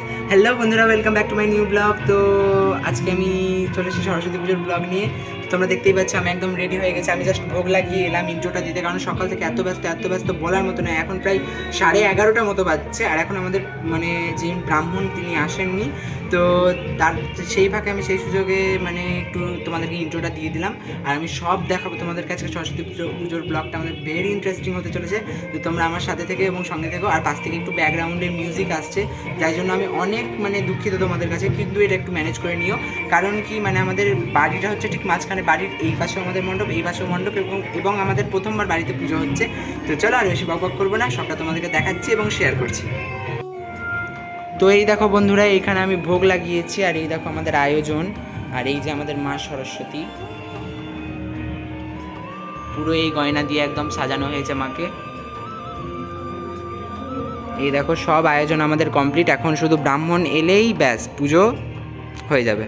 Hello বন্ধুরা welcome back to my new blog তো আজকে আমি চলে এসেছি সরস্বতী পুজোর ব্লগ নিয়ে। তোমরা দেখতেই পাচ্ছ, আমি একদম রেডি হয়ে গেছি। আমি জাস্ট ভোগ লাগিয়ে এলাম ইন্ট্রোটা দিতে, কারণ সকাল থেকে এত ব্যস্ত এত ব্যস্ত বলার মতো নয়। এখন প্রায় সাড়ে এগারোটার মতো বাজছে। আর এখন আমাদের মানে যে ব্রাহ্মণ, তিনি আসেননি। তো তার সেই ফাঁকে আমি সেই সুযোগে মানে একটু তোমাদেরকে ইন্ট্রোটা দিয়ে দিলাম। আর আমি সব দেখাবো তোমাদের কাছে। সরস্বতী পুজো, পুজোর ব্লগটা আমাদের ভেরি ইন্টারেস্টিং হতে চলেছে। তো তোমরা আমার সাথে থেকে এবং সঙ্গে থেকো। আর পাশ থেকে একটু ব্যাকগ্রাউন্ডের মিউজিক আসছে। যার জন্য আমি অনেক মানে দুঃখিত তোমাদের কাছে, কিন্তু এটা একটু ম্যানেজ করে নিও। কারণ কি মানে আমাদের বাড়িটা হচ্ছে ঠিক মাঝখানে বাড়ির এই পাশেও আমাদের মণ্ডপ, এই পাশেও মণ্ডপ এবং এবং আমাদের প্রথমবার বাড়িতে পুজো হচ্ছে। তো চলো আর বেশি বক করব না। সবটা তোমাদেরকে দেখাচ্ছি এবং শেয়ার করছি। তো এই দেখো বন্ধুরা, এখানে আমি ভোগ লাগিয়েছি আর এই দেখো আমাদের আয়োজন। আর এই যে আমাদের মা সরস্বতী। পুরো এই গয়না দিয়ে একদম সাজানো হয়েছে মাকে। এই দেখো সব আয়োজন আমাদের কমপ্লিট এখন শুধু ব্রাহ্মণ এলেই ব্যাস, পুজো হয়ে যাবে।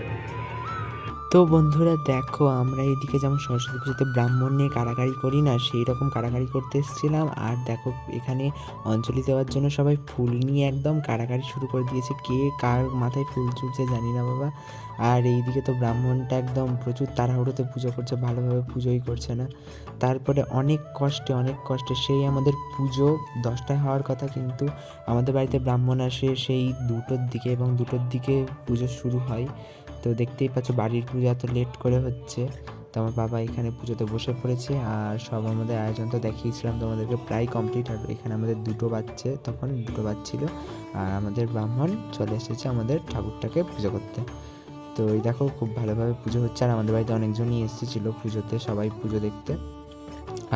তো বন্ধুরা দেখো, আমরা এইদিকে যেমন সরস্বতী পুজোতে ব্রাহ্মণ নিয়ে কারাকারি করি না সেই রকম কারাকারি করতে এসেছিলাম। আর দেখো, এখানে অঞ্জলি দেওয়ার জন্য সবাই ফুল নিয়ে একদম কারাকারি শুরু করে দিয়েছে। কে কার মাথায় ফুল চুলছে জানি না বাবা। আর এইদিকে তো ব্রাহ্মণটা একদম প্রচুর তাড়াহুড়োতে পুজো করছে, ভালোভাবে পুজোই করছে না। তারপরে অনেক কষ্টে অনেক কষ্টে, সেই আমাদের পুজো দশটায় হওয়ার কথা, কিন্তু আমাদের বাড়িতে ব্রাহ্মণ আসে, সেই দুটোর দিকে এবং দুটোর দিকে পুজো শুরু হয়। তো দেখতেই পাচ্ছ বাড়ির পুজো এত লেট করে হচ্ছে। তো আমার বাবা এখানে পুজোতে বসে পড়েছে আর সব আমাদের আয়োজন তো দেখিয়েছিলাম তোমাদেরকে, প্রায় কমপ্লিট আর এখানে আমাদের দুটো বাজছে, তখন দুটো বাজছিল আর আমাদের ব্রাহ্মণ চলে এসেছে আমাদের ঠাকুরটাকে পুজো করতে। তো এই দেখো খুব ভালোভাবে পুজো হচ্ছে আর আমাদের বাড়িতে অনেকজনই এসেছিল পুজোতে, সবাই পুজো দেখতে।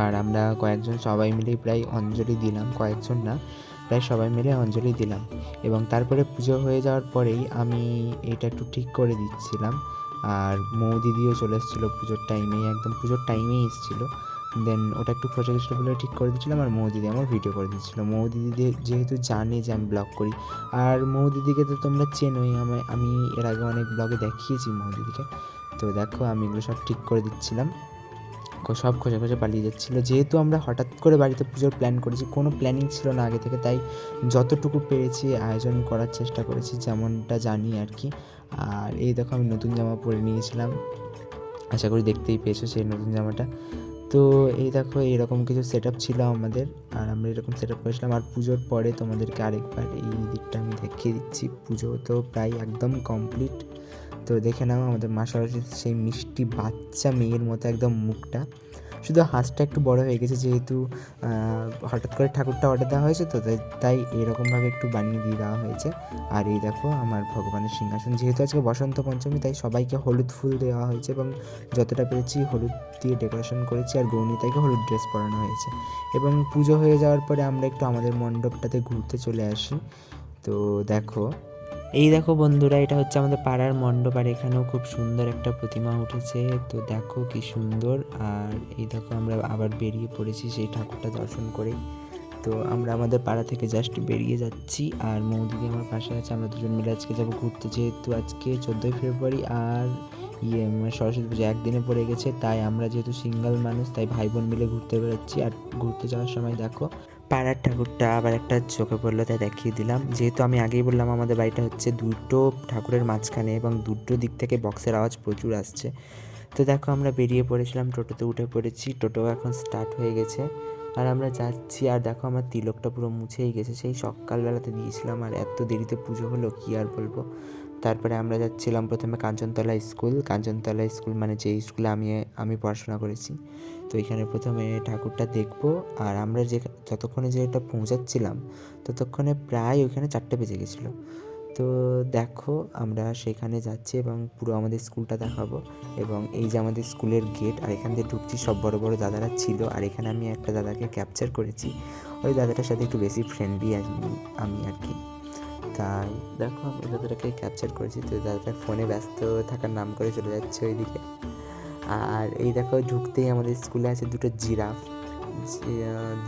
আর আমরা কয়েকজন সবাই মিলেই প্রায় অঞ্জলি দিলাম, কয়েকজন না। প্রায় সবাই মিলে অঞ্জলি দিলাম। এবং তারপরে পুজো হয়ে যাওয়ার পরেই আমি এটা একটু ঠিক করে দিচ্ছিলাম। আর মৌ দিদিও চলে এসেছিল পুজোর টাইমেই একদম পুজোর টাইমেই এসেছিল। দেন ওটা একটু খসে গেছিল বলে ঠিক করে দিচ্ছিলাম আর মৌ দিদি আমার ভিডিও করে দিচ্ছিল। মৌ দিদি যেহেতু জানে যে আমি ব্লগ করি, আর মৌ দিদিকে তো তোমরা চেনোই আমি আমি এর আগে অনেক ব্লগে দেখিয়েছি মৌ দিদিকে। তো দেখো আমি এগুলো সব ঠিক করে দিচ্ছিলাম। সব খসে খসে পালিয়ে যাচ্ছিল। যেহেতু আমরা হঠাৎ করে বাড়িতে পুজোর প্ল্যান করেছি, কোনো প্ল্যানিং ছিল না আগে থেকে, তাই যতটুকু পেরেছি আয়োজন করার চেষ্টা করেছি, যেমনটা জানি আর কি। আর এই দেখো আমি নতুন জামা পরে নিয়েছিলাম। আশা করি দেখতেই পেয়েছ সেই নতুন জামাটা। তো এই দেখো, এরকম কিছু সেট আপ ছিল আমাদের, আর আমরা এরকম সেট আপ করেছিলাম। আর পুজোর পরে তোমাদেরকে আরেকবার এই দিকটা আমি দেখিয়ে দিচ্ছি। পুজো তো প্রায় একদম কমপ্লিট তো দেখে নাও আমাদের মা সরস্বতীর সেই মিষ্টি বাচ্চা মেয়ের মতো একদম মুখটা। শুধু হাঁসটা একটু বড় হয়ে গেছে যেহেতু হঠাৎ করে ঠাকুরটা অর্ডার দেওয়া হয়েছে তো তাই- এরকমভাবে একটু বানিয়ে দিয়ে দেওয়া হয়েছে। আর এই দেখো আমার ভগবানের সিংহাসন, যেহেতু আজকে বসন্ত পঞ্চমী তাই সবাইকে হলুদ ফুল দেওয়া হয়েছে এবং যতটা পেরেছি হলুদ দিয়ে ডেকোরেশন করেছি আর গৌনিতাইকে হলুদ ড্রেস পরানো হয়েছে। এবং পুজো হয়ে যাওয়ার পরে আমরা একটু আমাদের মণ্ডপটাতে ঘুরতে চলে আসি। তো দেখো এই দেখো বন্ধুরা, এটা হচ্ছে আমাদের পাড়ার মণ্ডপ আর এখানেও খুব সুন্দর একটা প্রতিমা উঠেছে। তো দেখো কি সুন্দর। আর এই দেখো আমরা আবার বেরিয়ে পড়েছি সেই ঠাকুরটা দর্শন করে। তো আমরা আমাদের পাড়া থেকে জাস্ট বেরিয়ে যাচ্ছি। আর মৌদিদি আমার পাশে আছে, আমরা দুজন মিলে আজকে যাব ঘুরতে। যেহেতু আজকে চোদ্দোই ফেব্রুয়ারি আর ইয়ে মানে সরস্বতী পুজো একদিনে পড়ে গেছে, তাই আমরা যেহেতু সিঙ্গেল মানুষ, তাই ভাই বোন মিলে ঘুরতে বেরোচ্ছি। আর ঘুরতে যাওয়ার সময় দেখো পাড়ার ঠাকুরটা আবার একটা চোখে পড়ল, তাই দেখিয়ে দিলাম। যেহেতু আমি আগেই বললাম আমাদের বাড়িটা হচ্ছে দুটো ঠাকুরের মাঝখানে এবং দুটো দিক থেকে বক্সের আওয়াজ প্রচুর আসছে। তো দেখো আমরা বেরিয়ে পড়েছিলাম, টোটোতে উঠে পড়েছি, টোটো এখন স্টার্ট হয়ে গেছে। আর আমরা যাচ্ছি, আর দেখো আমার তিলকটা পুরো মুছেই গেছে। সেই সকালবেলাতে দিয়েছিলাম, আর এত দেরিতে পুজো হলো, কি আর বলব? তারপরে আমরা যাচ্ছিলাম প্রথমে কাঞ্চনতলা স্কুল। কাঞ্চনতলা স্কুল মানে যে স্কুলে আমি আমি পড়াশোনা করেছি। তো এখানে প্রথমে ঠাকুরটা দেখব আর আমরা যে যতক্ষণে যে এটা পৌঁছাচ্ছিলাম, ততক্ষণে প্রায় ওইখানে চারটে বেজে গেছিল। তো দেখো, আমরা সেখানে যাচ্ছি এবং পুরো আমাদের স্কুলটা দেখাবো এবং এই যে আমাদের স্কুলের গেট আর এখান দিয়ে ঢুকছি, সব বড় বড় দাদারা ছিল আর এখানে আমি একটা দাদাকে ক্যাপচার করেছি। ওই দাদাটার সাথে একটু বেশি ফ্রেন্ডলি আমি আর কি। তাই। দেখো, আমি দাদাটাকে ক্যাপচার করেছি, তো দাদাটা ফোনে ব্যস্ত থাকার নাম করে চলে যাচ্ছে ওইদিকে। আর এই দেখো, ঢুকতেই আমাদের স্কুলে আছে দুটো জিরাফ।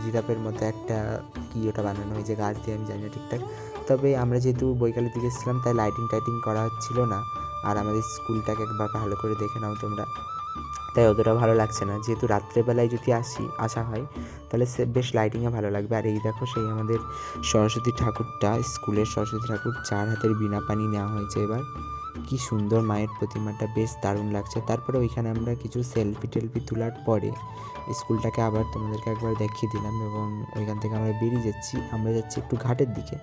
জিরাফের মতো একটা কি ওটা বানানো হয়েছে, গাছ দিয়ে, আমি জানি না ঠিকঠাক। তবে আমরা যেহেতু বৈকালের দিকে এসেছিলাম, তাই লাইটিং টাইটিং করা হচ্ছিল না। আর আমাদের স্কুলটাকে একবার ভালো করে দেখে নাও তোমরা। তাই অতটা ভালো লাগছে না। যেহেতু রাত্রেবেলায় যদি আসি, আসা হয়, তাহলে সে বেশ লাইটিংয়ে ভালো লাগবে। আর এই দেখো সেই আমাদের সরস্বতী ঠাকুরটা, স্কুলের সরস্বতী ঠাকুর, চার হাতের বিনা পানি নেওয়া হয়েছে এবার। কি সুন্দর মায়ের প্রতিমাটা, বেশ দারুণ লাগছে। তারপরে ওইখানে আমরা কিছু সেলফি টেলফি তোলার পরে স্কুলটাকে আবার তোমাদেরকে একবার দেখিয়ে দিলাম এবং ওইখান থেকে আমরা বেরিয়ে যাচ্ছি। আমরা যাচ্ছি একটু ঘাটের দিকে।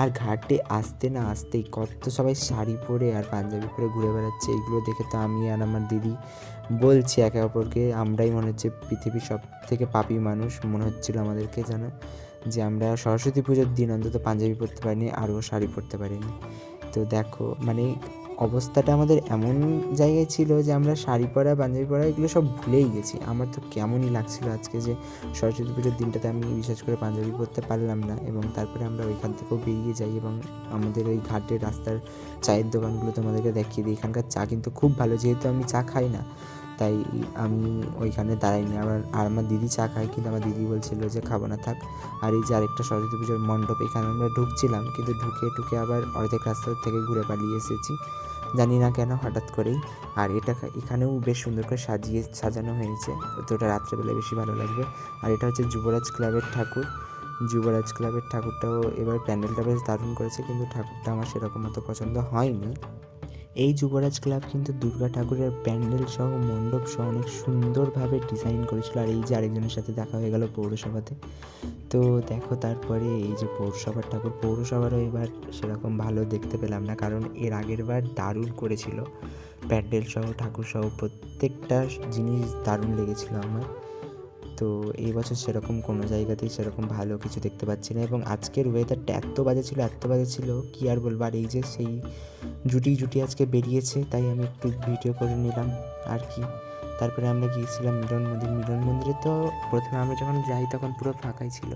আর ঘাটে আসতে না আসতেই কত সবাই শাড়ি পরে আর পাঞ্জাবি পরে ঘুরে বেড়াচ্ছে। এইগুলো দেখে তো আমি আর আমার দিদি বলছি একে অপরকে, আমরাই মনে হচ্ছে পৃথিবীর সব থেকে পাপি মানুষ। মনে হচ্ছিল আমাদেরকে যেন, যে আমরা সরস্বতী পুজোর দিন অন্তত পাঞ্জাবি পরতে পারিনি, আরও শাড়ি পরতে পারিনি। তো দেখো মানে অবস্থাটা আমাদের এমন জায়গায় ছিল যে আমরা শাড়ি পরা, পাঞ্জাবি পরা এগুলো সব ভুলেই গেছি। আমার তো কেমনই লাগছিল আজকে যে সরস্বতী পুজোর দিনটাতে আমি বিশেষ করে পাঞ্জাবি পরতে পারলাম না এবং তারপরে আমরা ওইখান থেকেও বেরিয়ে যাই এবং আমাদের ওই ঘাটের রাস্তার চায়ের দোকানগুলো তোমাদেরকে দেখিয়ে দিই। এখানকার চা কিন্তু খুব ভালো, যেহেতু আমি চা খাই না। তাই আমি ওইখানে দাঁড়াইনি। আবার আর আমার দিদি চা খায়, কিন্তু আমার দিদি বলছিল যে খাব না, থাক। আর এই যে আরেকটা সরস্বতী পুজোর মণ্ডপ, এখানে আমরা ঢুকছিলাম, কিন্তু ঢুকে ঢুকে আবার অর্ধেক রাস্তা থেকে ঘুরে পালিয়ে এসেছি। জানি না কেন, হঠাৎ করেই। আর এটা এখানেও বেশ সুন্দর করে সাজিয়ে, সাজানো হয়েছে। তো ওটা রাত্রেবেলায় বেশি ভালো লাগবে। আর এটা হচ্ছে যুবরাজ ক্লাবের ঠাকুর। যুবরাজ ক্লাবের ঠাকুরটাও এবার প্যান্ডেলটা বেশ দারুণ করেছে, কিন্তু ঠাকুরটা আমার সেরকম মতো পছন্দ হয়নি। এই যুবরাজ ক্লাব কিন্তু দুর্গা ঠাকুরের প্যান্ডেল সহ মণ্ডপ সহ অনেক সুন্দরভাবে ডিজাইন করেছিল। আর এই যে আরেকজনের সাথে দেখা হয়ে গেল পৌরসভাতে। তো দেখো তারপরে এই যে পৌরসভার ঠাকুর, পৌরসভারও এবার সেরকম ভালো দেখতে পেলাম না। কারণ এর আগের বার দারুণ করেছিল। প্যান্ডেল সহ, ঠাকুর সহ প্রত্যেকটা জিনিস দারুণ লেগেছিল আমার। তো এই বছর সেরকম কোনো জায়গাতেই সেরকম ভালো কিছু দেখতে পাচ্ছি না এবং আজকের ওয়েদারটা এত বাজে ছিল, এত বাজে ছিল, কি আর বলব? আর এই যে সেই জুটি জুটি আজকে বেরিয়েছে, তাই আমি একটু ভিডিও করে নিলাম। আর কি? তারপরে আমরা গিয়েছিলাম মিলন মন্দির। মিলন মন্দিরে তো প্রথমে আমরা যখন যাই তখন পুরো ফাঁকাই ছিল।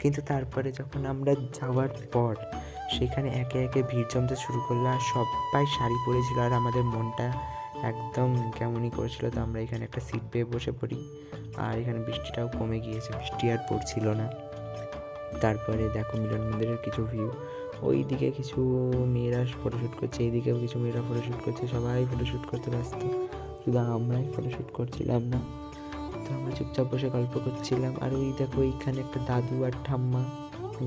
কিন্তু তারপরে যখন আমরা যাওয়ার পর সেখানে একে একে ভিড় জমতে শুরু করল আর সবাই শাড়ি পরেছিল আর আমাদের মনটা একদম কেমনই করেছিল। তো আমরা এখানে একটা সিট পেয়ে বসে পড়ি। আর এখানে বৃষ্টিটাও কমে গিয়েছে, বৃষ্টি আর পড়ছিল না। তারপরে দেখো মিলন মন্দিরের কিছু ভিউ ওই দিকে কিছু মেয়েরা ফটোশ্যুট করছে, এইদিকেও কিছু মেয়েরা ফটোশ্যুট করছে, সবাই ফটোশ্যুট করতে ব্যস্ত। শুধু আমরাই ফটোশ্যুট করছিলাম না। তো আমরা চুপচাপ বসে গল্প করছিলাম। আর ওই দেখো এইখানে একটা দাদু আর ঠাম্মা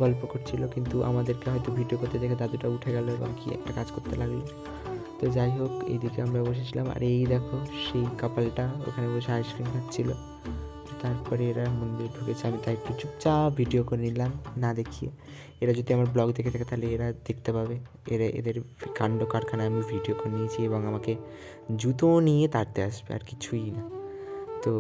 গল্প করছিল, কিন্তু আমাদেরকে হয়তো ভিডিও করতে দেখে দাদুটা উঠে গেল এবং কি একটা কাজ করতে লাগল। তো যাই হোক, এইদিকে আমরা বসেছিলাম। আর এই দেখো, সেই কাপালটা ওখানে বসে আইসক্রিম খাচ্ছিল। তারপরে এরা মন্দিরে ঢুকেছে। আমি তাই একটু চুপচাপ ভিডিও করে নিলাম, না দেখিয়ে। এরা যদি আমার ব্লগ দেখে থাকে, তাহলে এরা দেখতে পাবে। এরা, এদের কাণ্ড কারখানায় আমি ভিডিও করে নিয়েছি এবং আমাকে জুতো নিয়ে তাড়তে আসবে, আর কিছুই না। তো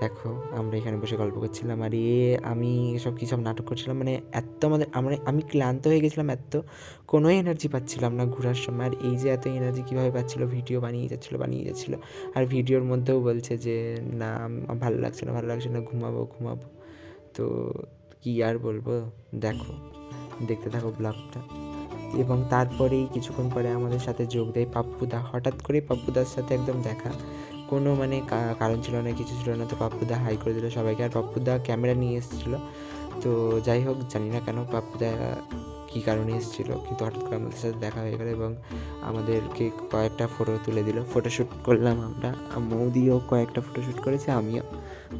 দেখো, আমরা এখানে বসে গল্প করছিলাম। আর এ, আমি সব কী সব নাটক করছিলাম। মানে এত আমাদের, আমরা, আমি ক্লান্ত হয়ে গেছিলাম এত কোনো এনার্জি পাচ্ছিলাম না ঘোরার সময়। আর এই যে এত এনার্জি কীভাবে পাচ্ছিল ভিডিও বানিয়ে যাচ্ছিল বানিয়ে যাচ্ছিল। আর ভিডিওর মধ্যেও বলছে যে, না, ভালো লাগছে না, ভালো লাগছে না, ঘুমাবো ঘুমাবো। তো কি আর বলব? দেখো, দেখতে থাকো ব্লগটা এবং তারপরেই কিছুক্ষণ পরে আমাদের সাথে যোগ দেয় পাপ্পুদা। হঠাৎ করে পাপ্পুদার সাথে একদম দেখা। কোনো মানে কারণ ছিল না, কিছু ছিল না, তো পাপ্পুদা হাই করে দিল সবাইকে। আর পাপ্পুদা ক্যামেরা নিয়ে এসেছিল। তো যাই হোক, জানি না কেন পাপ্পুদা কী কারণে এসেছিল। কিন্তু হঠাৎ করে আমাদের সাথে দেখা হয়ে গেলো এবং আমাদেরকে কয়েকটা ফটো তুলে দিল। ফটোশ্যুট করলাম আমরা। মৌদিও কয়েকটা ফটোশ্যুট করেছে, আমিও।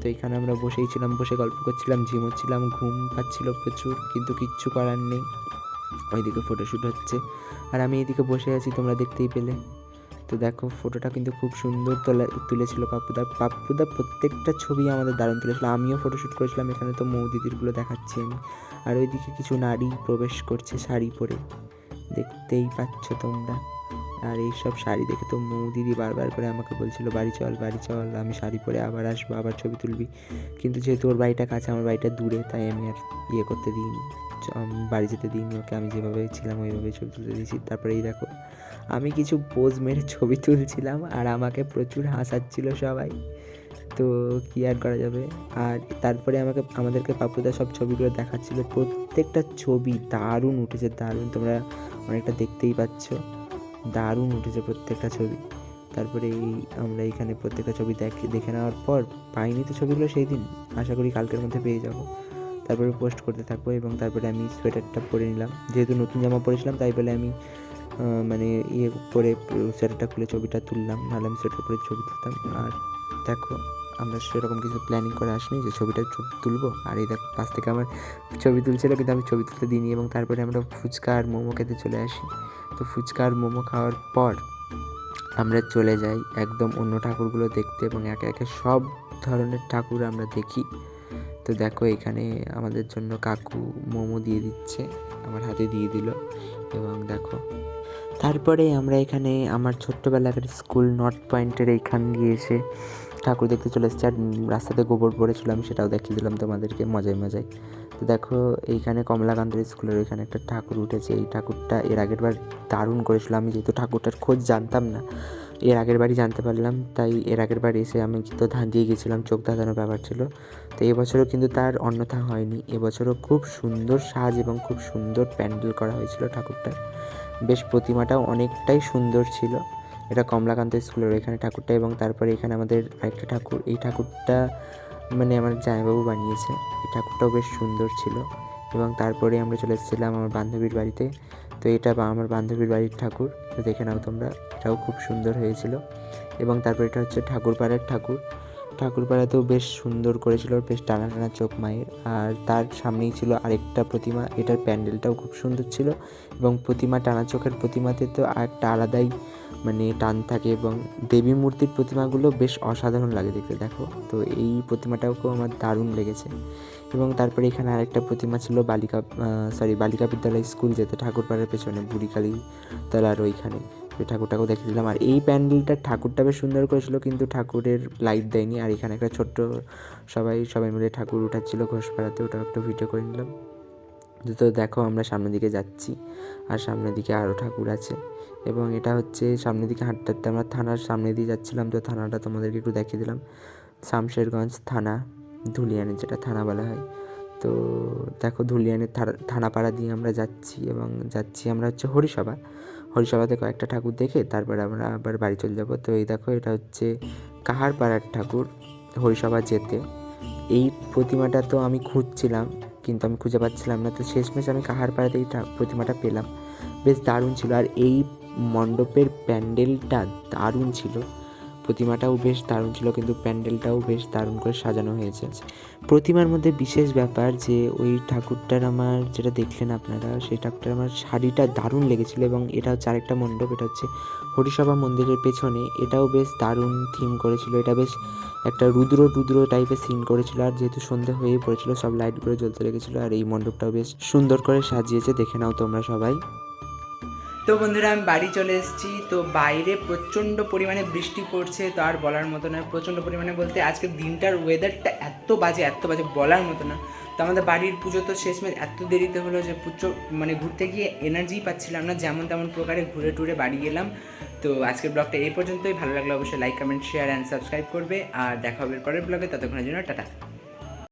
তো এখানে আমরা বসেই ছিলাম, বসে গল্প করছিলাম ঝিমোচ্ছিলাম ঘুম পাচ্ছিল প্রচুর, কিন্তু কিচ্ছু করার নেই। ওইদিকে ফটোশ্যুট হচ্ছে। আর আমি এদিকে বসে আছি, তোমরা দেখতেই পেলে। তো দেখো ফটোটা কিন্তু খুব সুন্দর তোলা, তুলেছিল পাপ্পুদা পাপ্পুদা প্রত্যেকটা ছবি আমাদের দারুণ তুলেছিল। আমিও ফটোশ্যুট করেছিলাম, এখানে তো মৌ দিদিরগুলো দেখাচ্ছি। আমি আর ওইদিকে কিছু নারী প্রবেশ করছে শাড়ি পরে। দেখতেই পাচ্ছ তোমরা। আর এইসব শাড়ি দেখে তো মৌ দিদি বারবার করে আমাকে বলছিল, বাড়ি চল বাড়ি চল, আমি শাড়ি পরে আবার আসব, আবার ছবি তুলবি। কিন্তু যেহেতু ওর বাড়িটা কাছে, আমার বাড়িটা দূরে, তাই আমি আর ইয়ে করতে দিইনি। বাড়ি যেতে দিইনি ওকে। আমি যেভাবে ছিলাম, ওইভাবে ছবি তুলতে দিয়েছি। তারপরে এই দেখো আমি কিছু পোজ মেরে ছবি তুলছিলাম আর আমাকে প্রচুর হাসাচ্ছিল সবাই। তো কি আর করা যাবে? আর তারপরে আমাকে, আমাদেরকে পাপুদা সব ছবিগুলো দেখাচ্ছিল। প্রত্যেকটা ছবি দারুণ উঠেছে, দারুণ। তোমরা অনেকটা দেখতেই পাচ্ছ। দারুণ উঠেছে প্রত্যেকটা ছবি। তারপরে এই আমরা এখানে প্রত্যেকটা ছবি দেখে দেখে নেওয়ার পর পাইনি তো ছবিগুলো সেই দিন। আশা করি কালকের মধ্যে পেয়ে যাব। তারপরে পোস্ট করতে থাকব এবং তারপরে আমি সোয়েটারটা পরে নিলাম। যেহেতু নতুন জামা পরেছিলাম, তাই বলে আমি মানে ইয়ে পরে সোয়েটারটা খুলে ছবিটা তুললাম, নাহলে আমি সোয়েটার পরে ছবি তুলতাম। আর দেখো, আমরা সেরকম কিছু প্ল্যানিং করে আসিনি যে ছবিটা ছবি তুলবো। আর এই দেখো, পাশ থেকে আমার ছবি তুলছিল, কিন্তু আমি ছবি তুলতে দিইনি এবং তারপরে আমরা ফুচকা আর মোমো খেতে চলে আসি। তো ফুচকা আর মোমো খাওয়ার পর আমরা চলে যাই একদম অন্য ঠাকুরগুলো দেখতে এবং একে একে সব ধরনের ঠাকুর আমরা দেখি। তো দেখো, এখানে আমাদের জন্য কাকু মোমো দিয়ে দিচ্ছে, আমার হাতে দিয়ে দিল। এবং দেখো তারপরে আমরা এখানে আমার ছোট্টবেলাকার স্কুল নর্থ পয়েন্টের এইখান দিয়ে এসে ঠাকুর দেখতে চলে এসেছি। আর রাস্তাতে গোবর পড়েছিল, আমি সেটাও দেখিয়ে দিলাম তোমাদেরকে মজায় মজায়। তো দেখো, এইখানে কমলাকান্তের স্কুলের ওইখানে একটা ঠাকুর উঠেছে। এই ঠাকুরটা এর আগের বার দারুণ করেছিল। আমি যেহেতু ঠাকুরটার খোঁজ জানতাম না, এর আগের বারই জানতে পারলাম। তাই এর আগের বার এসে আমি তো ধান দিয়ে গেছিলাম, চোখ ধাঁধানোর ব্যাপার ছিল। তো এবছরও কিন্তু তার অন্যথা হয়নি। এবছরও খুব সুন্দর সাজ এবং খুব সুন্দর প্যান্ডেল করা হয়েছিল ঠাকুরটার। বেশ প্রতিমাটাও অনেকটাই সুন্দর ছিল। এটা কমলাকান্ত স্কুলের এখানে ঠাকুরটা এবং তারপরে এখানে আমাদের আরেকটা ঠাকুর। এই ঠাকুরটা মানে আমার জামাইবাবু বানিয়েছে। এই ঠাকুরটাও বেশ সুন্দর ছিল এবং তারপরে আমরা চলে এসেছিলাম আমার বান্ধবীর বাড়িতে। তো এটা আমার বান্ধবীর বাড়ির ঠাকুর। তো দেখে নাও তোমরা, এটাও খুব সুন্দর হয়েছিল। এবং তারপর এটা হচ্ছে ঠাকুরপাড়ার ঠাকুর। ঠাকুরপাড়াতেও বেশ সুন্দর করেছিল, বেশ টানা টানা চোখ মায়ের। আর তার সামনেই ছিল আরেকটা প্রতিমা, এটার প্যান্ডেলটাও খুব সুন্দর ছিল। এবং প্রতিমা, টানা চোখের প্রতিমাতে তো একটা আলাদাই মানে টান থাকে এবং দেবী মূর্তির প্রতিমাগুলো বেশ অসাধারণ লাগে দেখতে, দেখো। তো এই প্রতিমাটাকেও আমার দারুণ লেগেছে। এবং তারপরে এখানে আরেকটা প্রতিমা ছিল বালিকা সরি বালিকা বিদ্যালয় স্কুল যেতে, ঠাকুরপাড়ার পেছনে বুড়িকালী তলার ওইখানে। ওই ঠাকুরটাকেও দেখে দিলাম আর এই প্যান্ডেলটা ঠাকুরটা বেশ সুন্দর করেছিল, কিন্তু ঠাকুরের লাইট দেয়নি। আর এখানে একটা ছোট্ট সবাই সবাই মিলে ঠাকুর উঠাচ্ছিল ঘোষপাড়াতে, ওটাও একটু ভিডিও করে নিলাম। তো দেখো আমরা সামনের দিকে যাচ্ছি, আর সামনের দিকে আরও ঠাকুর আছে। এবং এটা হচ্ছে সামনের দিকে হাঁটতে হাঁটতে আমরা থানার সামনে দিয়ে যাচ্ছিলাম, তো থানাটা তোমাদেরকে একটু দেখিয়ে দিলাম। শামশেরগঞ্জ থানা ধুলিয়ানের যেটা থানা বলা হয়। তো ধুলিয়ানের থা- থানাপাড়া দিয়ে আমরা যাচ্ছি এবং যাচ্ছি আমরা হচ্ছে হরিসভা। হরিসভাতে কয়েকটা ঠাকুর দেখে তারপরে আমরা আবার বাড়ি চলে যাব। তো এই দেখো এটা হচ্ছে কাহারপাড়ার ঠাকুর, হরিসভা যেতে। এই প্রতিমাটা তো আমি খুঁজছিলাম কিন্তু আমি খুঁজে পাচ্ছিলাম না। তো শেষমেশ আমি কাহারপাড়াতে এই প্রতিমাটা পেলাম। বেশ দারুণ ছিল। আর এই মণ্ডপের প্যান্ডেলটা দারুণ ছিল। প্রতিমাটাও বেশ দারুণ ছিল, কিন্তু প্যান্ডেলটাও বেশ দারুণ করে সাজানো হয়েছে। প্রতিমার মধ্যে বিশেষ ব্যাপার যে, ওই ঠাকুরটার আমার যেটা দেখলেন আপনারা, সেই ঠাকুরটার আমার শাড়িটা দারুণ লেগেছিল এবং এটা হচ্ছে আরেকটা মণ্ডপ, এটা হচ্ছে হরিসভা মন্দিরের পেছনে। এটাও বেশ দারুণ থিম করেছিল, এটা বেশ একটা রুদ্র রুদ্র টাইপের সিন করেছিল, আর যেহেতু সন্ধে হয়েই পড়েছিল, সব লাইটগুলো জ্বলতে লেগেছিলো, আর এই মণ্ডপটাও বেশ সুন্দর করে সাজিয়েছে, দেখে নাও তোমরা সবাই। তো বন্ধুরা, আমি বাড়ি চলে এসেছি। তো বাইরে প্রচণ্ড পরিমাণে বৃষ্টি পড়ছে, তো আর বলার মতো না প্রচণ্ড পরিমাণে বলতে আজকের দিনটার ওয়েদারটা এত বাজে এত বাজে বলার মতো না। তো আমাদের বাড়ির পুজো তো শেষমেশ এত দেরিতে হলো যে পুজো মানে ঘুরতে গিয়ে এনার্জি পাচ্ছিলাম না, যেমন তেমন প্রকারে ঘুরে টুরে বাড়ি গেলাম। তো আজকের ব্লগটা এই পর্যন্তই। ভালো লাগলে অবশ্যই like comment share and subscribe করবে। আর দেখা হবে পরের ব্লগে ততক্ষণের জন্য টাটা।